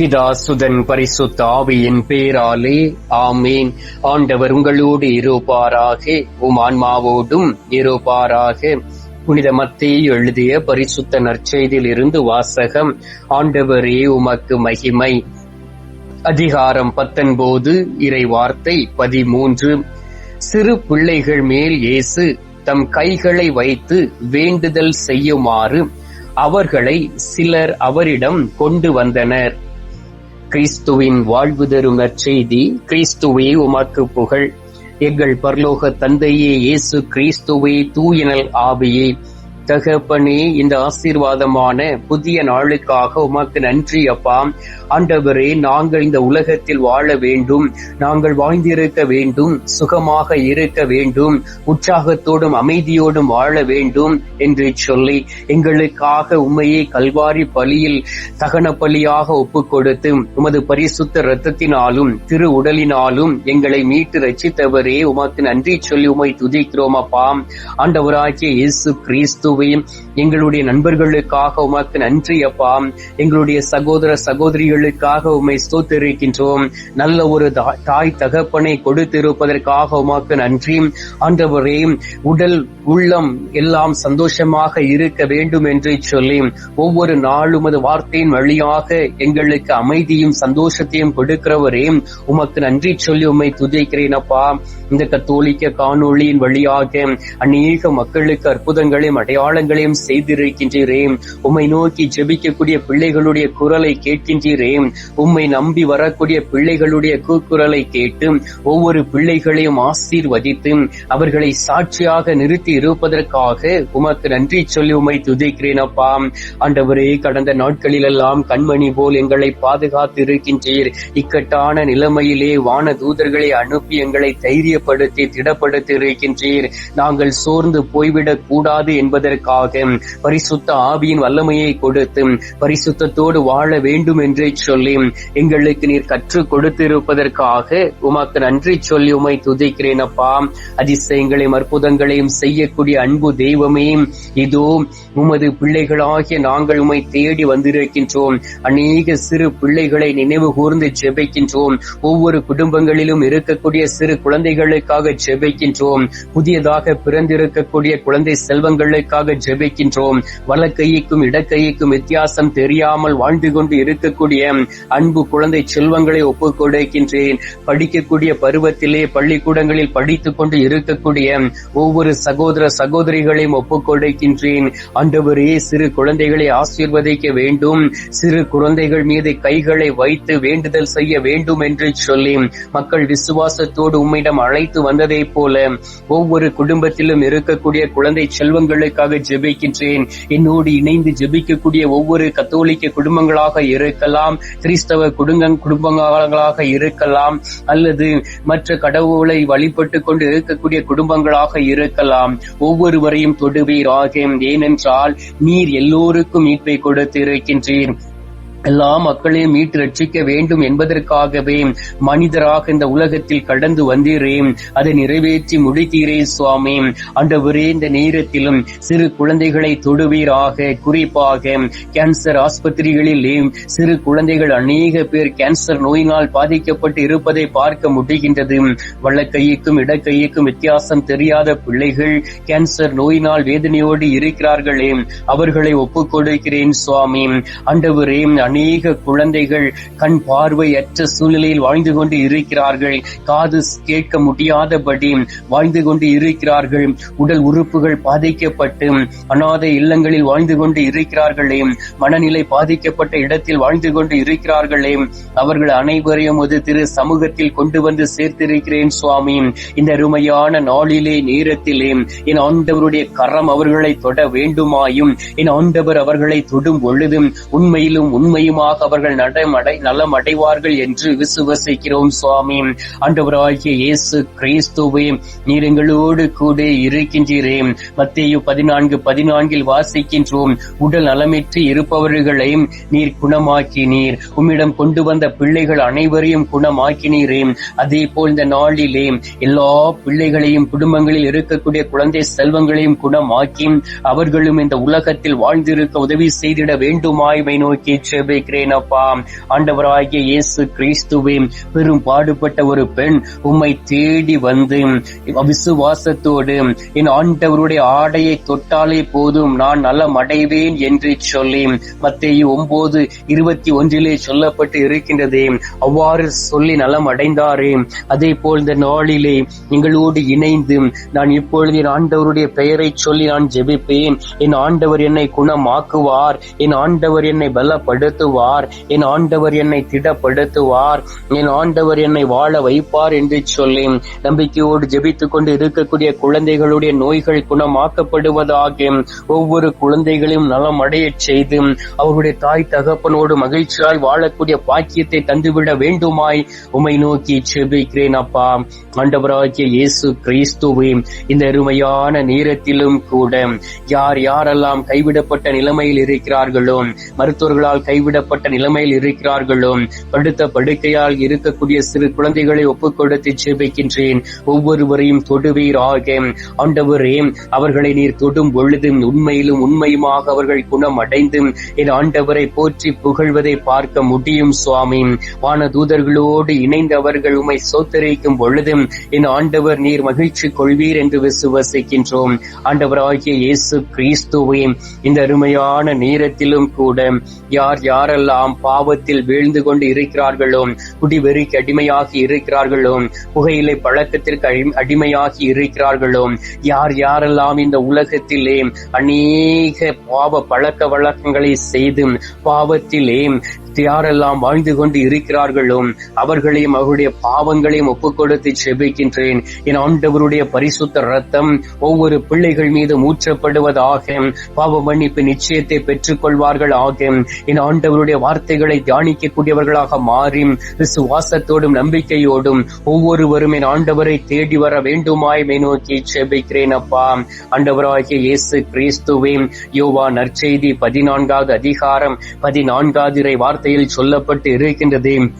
பிதா சுதன் பரிசுத்த ஆவியின் பேராலே ஆமேன். ஆண்டவர் உங்களோடு இருப்பாராக உம் ஆன்மாவோடும் இருப்பாராக. புனித மத்திய எழுதிய பரிசுத்த நற்செய்தியில் இருந்து வாசகம் ஆண்டவரே உமக்கு மகிமை. அதிகாரம் பத்தொன்பது இறை வார்த்தை பதிமூன்று. சிறு பிள்ளைகள் மேல் இயேசு தம் கைகளை வைத்து வேண்டுதல் செய்யுமாறு அவர்களை சிலர் அவரிடம் கொண்டு வந்தனர். கிறிஸ்துவின் வாழ்வு தரும் நற்செய்தி கிறிஸ்துவே உமாக்கு புகழ். எங்கள் பரலோக தந்தையே இயேசு கிறிஸ்துவே தூயனல் ஆவியே. தகப்பனே இந்த ஆசீர்வாதமான புதிய நாளுக்காக உமக்கு நன்றி அப்பா. ஆண்டவரே நாங்கள் இந்த உலகத்தில் வாழ வேண்டும். நாங்கள் வாழ்ந்திருக்க வேண்டும் சுகமாக இருக்க வேண்டும் உற்சாகத்தோடும் அமைதியோடும் வாழ வேண்டும் என்று சொல்லி எங்களுக்காக உண்மையை கல்வாரி பலியில் தகன பலியாக ஒப்புக் கொடுத்து உமது பரிசுத்த ரத்தத்தினாலும் திரு உடலினாலும் எங்களை மீட்டு ரச்சித்தவரே உமக்கு நன்றி சொல்லி உமை துதிக்கிறோம் அப்பா. ஆண்டவராகிய இயேசு கிறிஸ்துவையும் எங்களுடைய நண்பர்களுக்காக உமக்கு நன்றி அப்பா. எங்களுடைய சகோதர சகோதரிகளுக்காக உமை ஸ்தோத்திருக்கின்றோம். நல்ல ஒரு தாய் தகப்பனை கொடுத்திருப்பதற்காக உமக்கு நன்றி. ஆண்டவரே உடல் உள்ளம் எல்லாம் சந்தோஷமாக இருக்க வேண்டும் என்று சொல்லி ஒவ்வொரு நாளும் அது வார்த்தையின் வழியாக எங்களுக்கு அமைதியும் சந்தோஷத்தையும் கொடுக்கிறவரே உமக்கு நன்றி சொல்லி உம்மை துதிக்கிறேன் அப்பா. இந்த கத்தோலிக்க காணொளியின் வழியாக அநேக மக்களுக்கு அற்புதங்களையும் அடையாளங்களையும் செய்திருக்கின்றீரே. உம்மை நோக்கி ஜெபிக்கக்கூடிய பிள்ளைகளுடைய குரலை கேட்கின்றீரே. உம்மை நம்பி வரக்கூடிய பிள்ளைகளுடைய கூக்குரலை கேட்டு ஒவ்வொரு பிள்ளைகளையும் ஆசீர்வதித்து அவர்களை சாட்சியாக நிறுத்தி இருப்பதற்காக உமக்கு நன்றி சொல்லி உம்மை துதிக்கிறேன் அப்பா. ஆண்டவரே கடந்த நாட்களில் எல்லாம் கண்மணி போல் எங்களை பாதுகாத்து இருக்கின்றீர். இக்கட்டான நிலைமையிலே வான தூதர்களை அனுப்பி எங்களை தைரியப்படுத்தி திடப்படுத்தி இருக்கின்றீர். நாங்கள் சோர்ந்து போய்விடக் கூடாது என்பதற்காக பரிசுத்த ஆவியின் வல்லமையை கொடுத்து பரிசுத்தத்தோடு வாழ வேண்டும் என்று சொல்லி எங்களுக்கு நீர் கற்றுக் கொடுத்திருப்பதற்காக உமக்கு நன்றி சொல்லி உமை துதிக்கிறேன் அப்பா. அதிசயங்களையும் அற்புதங்களையும் செய்யக்கூடிய அன்பு தெய்வமே இதோ உமது பிள்ளைகளாகிய நாங்கள் உமை தேடி வந்திருக்கின்றோம். அநேக சிறு பிள்ளைகளை நினைவு கூர்ந்து ஜெபிக்கின்றோம். ஒவ்வொரு குடும்பங்களிலும் இருக்கக்கூடிய சிறு குழந்தைகளுக்காக ஜெபிக்கின்றோம். புதியதாக பிறந்திருக்கக்கூடிய குழந்தை செல்வங்களுக்காக ஜெபிக்கின்றோம். வலக்கைக்கும் இடக்கைக்கும் வித்தியாசம் தெரியாமல் வாழ்ந்து கொண்டு இருக்கக்கூடிய அன்பு குழந்தை செல்வங்களை ஒப்புக் கொடுக்கின்றேன் படிக்கக்கூடிய பருவத்திலே பள்ளிக்கூடங்களில் படித்துக் கொண்டு இருக்கக்கூடிய ஒவ்வொரு சகோதர சகோதரிகளையும் ஒப்புக் கொடுக்கின்றேன் ஆண்டவரே சிறு குழந்தைகளை ஆசீர்வதிக்க வேண்டும். சிறு குழந்தைகள் மீது கைகளை வைத்து வேண்டுதல் செய்ய வேண்டும் என்று சொல்லி மக்கள் விசுவாசத்தோடு உம்மிடம் அழைத்து வந்ததை போல ஒவ்வொரு குடும்பத்திலும் இருக்கக்கூடிய குழந்தை செல்வங்களுக்காக உங்களுக்காக ஜெபிக்கின்றேன். என்னோடு இணைந்து ஜெபிக்கக்கூடிய ஒவ்வொரு கத்தோலிக்க குடும்பங்களாக இருக்கலாம் கிறிஸ்தவ குடும்ப குடும்பங்களாக இருக்கலாம் அல்லது மற்ற கடவுளை வழிபட்டு கொண்டு இருக்கக்கூடிய குடும்பங்களாக இருக்கலாம். ஒவ்வொருவரையும் தொடுவீராக. ஏனென்றால் நீர் எல்லோருக்கும் மீட்பை கொடுத்து இருக்கின்றீர் எல்லா மக்களையும் மீட்டு ரட்சிக்க வேண்டும் என்பதற்காகவே மனிதராக இந்த உலகத்தில் கடந்து வந்தீரேன். அதை நிறைவேற்றி முடித்தீரே சுவாமி. அண்டவரே இந்த நேரத்திலும் சிறு குழந்தைகளை தொடுவீராக. குறிப்பாக கேன்சர் ஆஸ்பத்திரிகளிலே சிறு குழந்தைகள் அநேக பேர் கேன்சர் நோயினால் பாதிக்கப்பட்டு இருப்பதை பார்க்க முடிகின்றது. வள்ளக்கைக்கும் இடக்கைக்கும் வித்தியாசம் தெரியாத பிள்ளைகள் கேன்சர் நோயினால் வேதனையோடு இருக்கிறார்களே. அவர்களை ஒப்புக் கொடுக்கிறேன் சுவாமி. ஆண்டவரே அநேக குழந்தைகள் கண் பார்வையற்ற சூழ்நிலையில் வாழ்ந்து கொண்டு இருக்கிறார்கள். காது கேட்க முடியாதபடி வாழ்ந்து கொண்டு இருக்கிறார்கள். உடல் உறுப்புகள் பாதிக்கப்பட்டு அனாதை இல்லங்களில் வாழ்ந்து கொண்டு இருக்கிறார்களே. மனநிலை பாதிக்கப்பட்ட இடத்தில் வாழ்ந்து கொண்டு இருக்கிறார்களே. அவர்கள் அனைவரையும் ஒரு திரு சமூகத்தில் கொண்டு வந்து சேர்த்திருக்கிறேன் சுவாமி. இந்த அருமையான நாளிலே நேரத்திலே என் ஆண்டவருடைய கரம் அவர்களை தொட வேண்டுமாயும் என் ஆண்டவர் அவர்களை தொடும் பொழுதும் உண்மையிலும் உண்மை முழுமையுமாக அவர்கள் நடமடை நலம் அடைவார்கள் என்று விசுவசிக்கிறோம் சுவாமி. ஆண்டவராகிய இயேசு கிறிஸ்துவே நீர் எங்களோடு கூட இருக்கின்றீரே மத்தேயு பதினான்கு பதினான்கில் வாசிக்கின்றோம். உடல் நலமின்றி இருப்பவர்களை நீர் குணமாக்கினீர். உம்மிடம் கொண்டு வந்த பிள்ளைகள் அனைவரையும் குணமாக்கினீரே அதே போல் இந்த நாளிலே எல்லா பிள்ளைகளையும் குடும்பங்களில் இருக்கக்கூடிய குழந்தை செல்வங்களையும் குணமாக்கி அவர்களும் இந்த உலகத்தில் வாழ்ந்திருக்க உதவி செய்திட வேண்டுமாய்மை நோக்கி செபி ஜெபிக்கிறேன் அப்பா ஆண்டவராகிய இயேசு கிறிஸ்துவே பெரும் பாடுபட்ட ஒரு பெண் உம்மை தேடி வந்து விசுவாசத்தோடு என் ஆண்டவருடைய ஆடையை தொட்டாலே போதும் நான் நலம் அடைவேன் என்று சொல்லி மத்திய ஒன்பது இருபத்தி ஒன்றிலே சொல்லப்பட்டு இருக்கின்றதே. அவ்வாறு சொல்லி நலம் அடைந்தாரே அதே போல் இந்த நாளிலே எங்களோடு இணைந்து நான் இப்பொழுது என் ஆண்டவருடைய பெயரை சொல்லி நான் ஜெபிப்பேன். என் ஆண்டவர் என்னை குணமாக்குவார். என் ஆண்டவர் என்னை திடப்படுத்துவார் என் ஆண்டவர் என்னை திடப்படுத்துவார். என் ஆண்டவர் என்னை வாழ வைப்பார் என்று சொல்லி நம்பிக்கையோடு ஜெபித்துக் கொண்டு இருக்கக்கூடிய குழந்தைகளுடைய நோய்கள் குணமாக்கப்படுவதாக ஒவ்வொரு குழந்தைகளையும் நலம் அடைய செய்து அவர்களுடைய தாய் தகப்பனோடு மகிழ்ச்சியாய் வாழக்கூடிய பாக்கியத்தை தந்துவிட வேண்டுமாய் உமை நோக்கி செபிக்கிறேன் அப்பா. ஆண்டவராகிய இயேசு கிறிஸ்துவே இந்த அருமையான நேரத்திலும் கூட யார் யாரெல்லாம் கைவிடப்பட்ட நிலைமையில் இருக்கிறார்களோ மருத்துவர்களால் கைவிட கைவிடப்பட்ட நிலைமையில் இருக்கிறார்களோ? படுத்த படுக்கையால் இருக்கக்கூடிய சிறு குழந்தைகளை ஒப்புக் கொடுத்து செபிக்கின்றேன் ஒவ்வொருவரையும் தொடுவீராக ஆண்டவரே அவர்களை நீர் தொடும் பொழுது உண்மையிலும் உண்மையுமாக அவர்கள் குணம் அடைந்து என் ஆண்டவரை போற்றி புகழ்வதை பார்க்க முடியும் சுவாமி. வான தூதர்களோடு இணைந்து அவர்கள் உமை சோத்தரிக்கும் பொழுது என் ஆண்டவர் நீர் மகிழ்ச்சி கொள்வீர் என்று விசுவசிக்கின்றோம். ஆண்டவராகிய இயேசு கிறிஸ்துவே இந்த அருமையான நேரத்திலும் கூட யார் யார் யாரெல்லாம் பாவத்தில் வீழ்ந்து கொண்டு இருக்கிறார்களோ குடிவெறிக்கு அடிமையாகி இருக்கிறார்களோ புகையிலை பழக்கத்திற்கு அடி- அடிமையாகி இருக்கிறார்களோ யார் யாரெல்லாம் இந்த உலகத்திலே அநேக பாவ பழக்க வழக்கங்களை செய்து பாவத்திலே யாரெல்லாம் வாழ்ந்து கொண்டு இருக்கிறார்களோ அவர்களையும் அவருடைய பாவங்களையும் ஒப்புக் கொடுத்து செபிக்கின்றேன். என் ஆண்டவருடைய பரிசுத்த ரத்தம் ஒவ்வொரு பிள்ளைகள் மீது ஊற்றப்படுவதாக பாவ மன்னிப்பு நிச்சயத்தை பெற்றுக் கொள்வார்கள் ஆகும் என் ஆண்டவருடைய வார்த்தைகளை தியானிக்கக்கூடியவர்களாக மாறி விசுவாசத்தோடும் நம்பிக்கையோடும் ஒவ்வொருவரும் என் ஆண்டவரை தேடி வர வேண்டுமாய் நோக்கி செபிக்கிறேன் அப்பா. ஆண்டவராகிய இயேசு கிறிஸ்துவே யோவா நற்செய்தி பதினான்காவது அதிகாரம் பதினான்காவது இறை வார்த்தையில் சொல்லப்பட்டு இருக்கின்றது.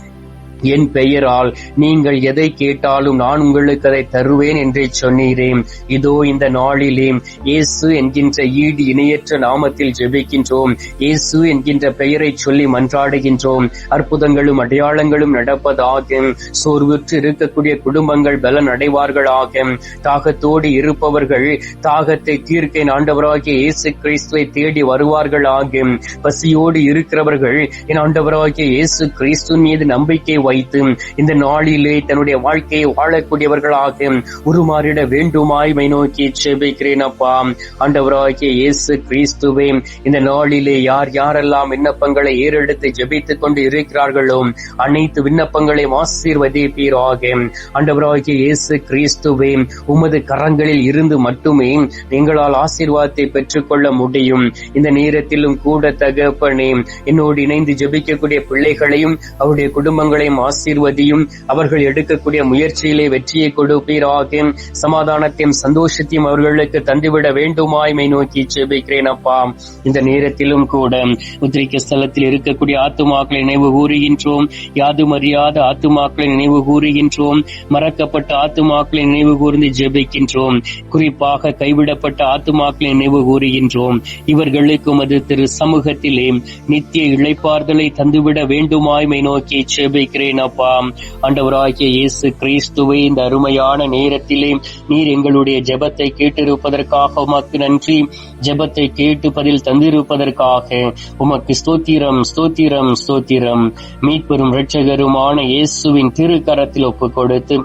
என் பெயரால் நீங்கள் எதை கேட்டாலும் நான் உங்களுக்கு அதை தருவேன் என்றே சொன்னீரேன் இதோ இந்த நாளிலே இயேசு என்கின்ற ஈடு இணையற்ற நாமத்தில் ஜெபிக்கின்றோம். இயேசு என்கின்ற பெயரை சொல்லி மன்றாடுகின்றோம். அற்புதங்களும் அடையாளங்களும் நடப்பதாக சோர்வுற்று இருக்கக்கூடிய குடும்பங்கள் பலன் அடைவார்களாக தாகத்தோடு இருப்பவர்கள் தாகத்தை தீர்க்க ஆண்டவராகிய இயேசு கிறிஸ்துவை தேடி வருவார்களாக பசியோடு இருக்கிறவர்கள் என் ஆண்டவராகிய இயேசு கிறிஸ்து மீது நம்பிக்கை வைத்து இந்த நாளிலே தன்னுடைய வாழ்க்கையை வாழக்கூடியவர்களாக உருமாறிட வேண்டுமாய் மை நோக்கி செபிக்கிறேன் அப்பா. ஆண்டவராகிய இயேசு கிறிஸ்துவே இந்த நாளிலே யார் யாரெல்லாம் விண்ணப்பங்களை ஏறெடுத்து ஜெபித்துக் கொண்டு இருக்கிறார்களோ அனைத்து விண்ணப்பங்களையும் ஆசீர்வதிப்பீராக. ஆண்டவராகிய இயேசு கிறிஸ்துவே உமது கரங்களில் இருந்து மட்டுமே எங்களால் ஆசீர்வாதத்தை பெற்றுக்கொள்ள முடியும். இந்த நேரத்திலும் கூட தகப்பனே என்னோடு இணைந்து ஜெபிக்கக்கூடிய பிள்ளைகளையும் அவருடைய குடும்பங்களையும் ஆசீர்வதியும் அவர்கள் எடுக்கக்கூடிய முயற்சியிலே வெற்றியை கொடுப்பீராக. சமாதானத்தையும் சந்தோஷத்தையும் அவர்களுக்கு தந்துவிட வேண்டுமாய்மை நோக்கி ஜெபிக்கிறேன் அப்பா. இந்த நேரத்திலும் கூட உத்திரிக்க ஸ்தலத்தில் இருக்கக்கூடிய ஆத்துமாக்களை நினைவு கூறுகின்றோம். யாதும் அறியாத ஆத்துமாக்களை நினைவு கூறுகின்றோம். மறக்கப்பட்ட ஆத்துமாக்களை நினைவு கூர்ந்து ஜெபிக்கின்றோம். குறிப்பாக கைவிடப்பட்ட ஆத்துமாக்களை நினைவு கூறுகின்றோம். இவர்களுக்கு அது திரு சமூகத்திலே நித்திய இழைப்பார்தலை தந்துவிட வேண்டுமாய்மை நோக்கி அப்பா ஆண்டவராகிய இயேசு கிறிஸ்துவை இந்த அருமையான நேரத்திலே நீர் எங்களுடைய ஜெபத்தை கேட்டிருப்பதற்காக உமக்கு நன்றி. ஜெபத்தை கேட்டு பதில் தந்திருப்பதற்காக உமக்கு ஸ்தோத்திரம் ஸ்தோத்திரம் ஸ்தோத்திரம். மீட்பெரும் இரட்சகருமான இயேசுவின் திருக்கரத்தில் ஒப்புக் கொடுத்து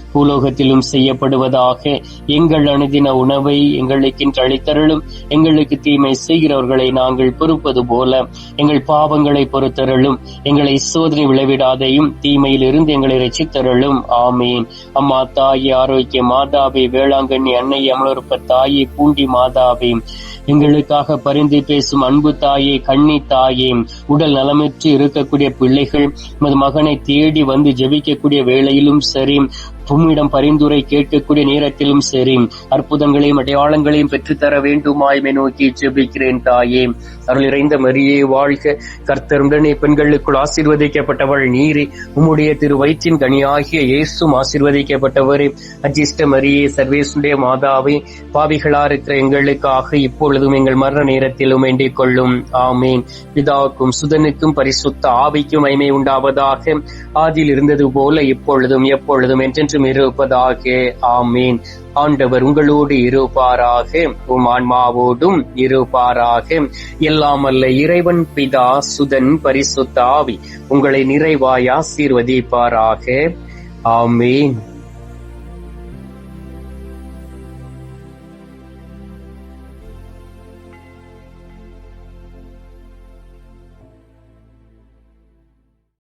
பூலோகத்திலும் செய்யப்படுவதாக எங்கள் அணுதின உணவை எங்களுக்கு அளித்தருளும். எங்களுக்கு தீமை செய்கிறவர்களை நாங்கள் பொறுப்பது போல எங்கள் பாவங்களை பொறுத்தருளும். எங்களை சோதனை விளைவிடாதையும் தீமையில் இருந்து எங்களை ரசித்தருளும் ஆமீன். அம்மா தாயே ஆரோக்கிய மாதாவே வேளாங்கண்ணி அன்னை அமலொருப்ப தாயே பூண்டி மாதாவே. எங்களுக்காக பரிந்து பேசும் அன்பு தாயே கண்ணி தாயே. உடல் நலமற்று இருக்கக்கூடிய பிள்ளைகள் மகனை தேடி வந்து ஜெபிக்கக்கூடிய வேளையிலும் சரி. உம்மிடம் பரிந்துரை கேட்கக்கூடிய நேரத்திலும் சரி. அற்புதங்களையும் அடையாளங்களையும் பெற்றுத்தர வேண்டுமாய்மை நோக்கி ஜெபிக்கிறேன் தாயே. அருள் இறைந்த மரியே வாழ்க. கர்த்தருடனே பெண்களுக்குள் ஆசீர்வதிக்கப்பட்டவள் நீரே. உம்முடைய திரு வயிற்றின் கனியாகிய இயேசும் ஆசீர்வதிக்கப்பட்டவரே. அஜிஷ்ட மரியே சர்வேசுடைய மாதாவே பாவிகளா இருக்கிற எங்களுக்காக இப்பொழுதும் எங்கள் மரண நேரத்திலும் வேண்டிக் கொள்ளும். ஆமேன். பிதாவுக்கும் சுதனுக்கும் பரிசுத்த ஆவிக்கும் மைமை உண்டாவதாக. ஆதியில் இருந்தது போல இப்பொழுதும் எப்பொழுதும் என்றும் இருப்பதாக ஆமீன். ஆண்டவர் உங்களோடு இருப்பாராக உம் ஆன்மாவோடும் இருப்பாராக. எல்லாம் அல்ல இறைவன் பிதா சுதன் பரிசுத்தாவி உங்களை நிறைவாய் ஆசீர்வதிப்பாராக. ஆமீன்.